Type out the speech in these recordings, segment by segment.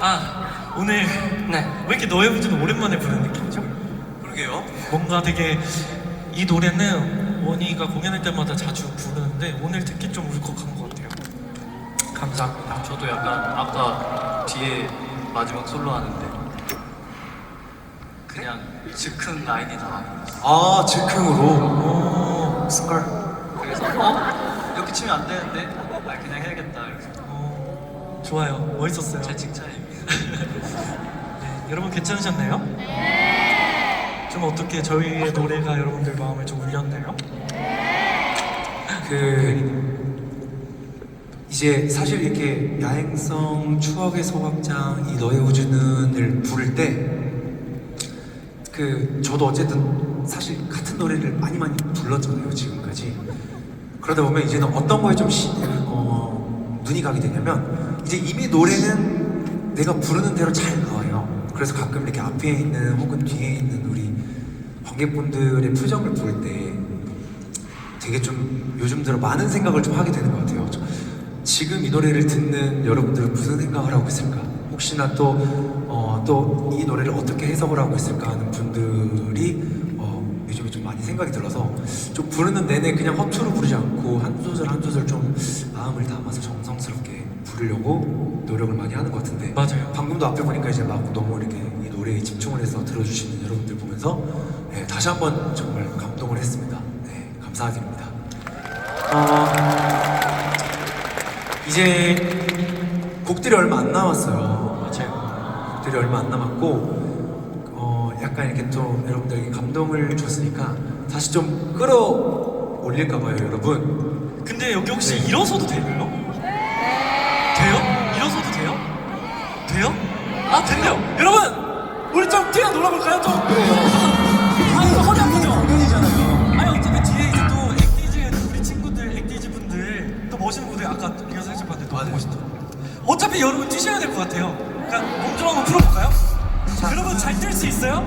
아 오늘 네. 왜 이렇게 너의 우주는 오랜만에 부르는 느낌이죠? 그러게요. 뭔가 되게 이 노래는 원희가 공연할 때마다 자주 부르는데 오늘 특히 좀 울컥한 것 같아요. 감사합니다. 저도 약간 아까 뒤에 마지막 솔로 하는데 그냥 즉흥 라인이 나와요. 아 즉흥으로 오, 스컬 그래서 어? 이렇게 치면 안 되는데 아 그냥 해야겠다. 이렇게. 오, 좋아요. 멋있었어요. 제 칭찬입니다. 네, 여러분 괜찮으셨나요? 네. 좀 어떻게 저희의 노래가 여러분들 마음을 좀 울렸나요? 그 이제 사실 이렇게 야행성 추억의 소각장 이 너의 우주는을 부를 때 그 저도 어쨌든 사실 같은 노래를 많이 많이 불렀잖아요 지금까지 그러다 보면 이제는 어떤 거에 좀 시, 어, 눈이 가게 되냐면 이제 이미 노래는 내가 부르는 대로 잘 나와요 그래서 가끔 이렇게 앞에 있는 혹은 뒤에 있는 우리 관객분들의 표정을 볼 때 되게 좀 요즘 들어 많은 생각을 좀 하게 되는 것 같아요. 저- 지금 이 노래를 듣는 여러분들은 무슨 생각을 하고 있을까? 혹시나 또, 어, 또 이 노래를 어떻게 해석을 하고 있을까 하는 분들이 어, 요즘에 좀 많이 생각이 들어서 좀 부르는 내내 그냥 허투루 부르지 않고 한 소절 한 소절 좀 마음을 담아서 정성스럽게 부르려고 노력을 많이 하는 것 같은데 맞아요. 방금도 앞에 보니까 이제 막 너무 이렇게 이 노래에 집중을 해서 들어주시는 여러분들 보면서 네, 다시 한번 정말 감동을 했습니다. 네, 감사드립니다. 어, 이제 곡들이 얼마 안 남았어요. 맞아요. 곡들이 얼마 안 남았고 어, 약간 이렇게 또 여러분들에게 감동을 줬으니까 다시 좀 끌어올릴까 봐요, 여러분. 근데 여기 혹시 네. 일어서도 되나요? 돼요? 아 된대요. 여러분 우리 좀 뛰어 놀아볼까요? 좀. 아 이거 허리 아프죠? 공연이잖아요. 아니 어차피 뒤에 이제 또 액티즈 우리 친구들 액티즈 분들 또 멋있는 분들 아까 리허설 실 봤는데 너무 멋있다. 어차피 여러분 뛰셔야 될 것 같아요. 그러니까 몸좀 한번 풀어볼까요? 여러분 잘 뛸 수 있어요?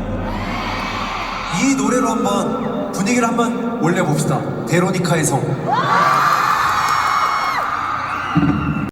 이 노래로 한번 분위기를 한번 올려봅시다. 베로니카의 성.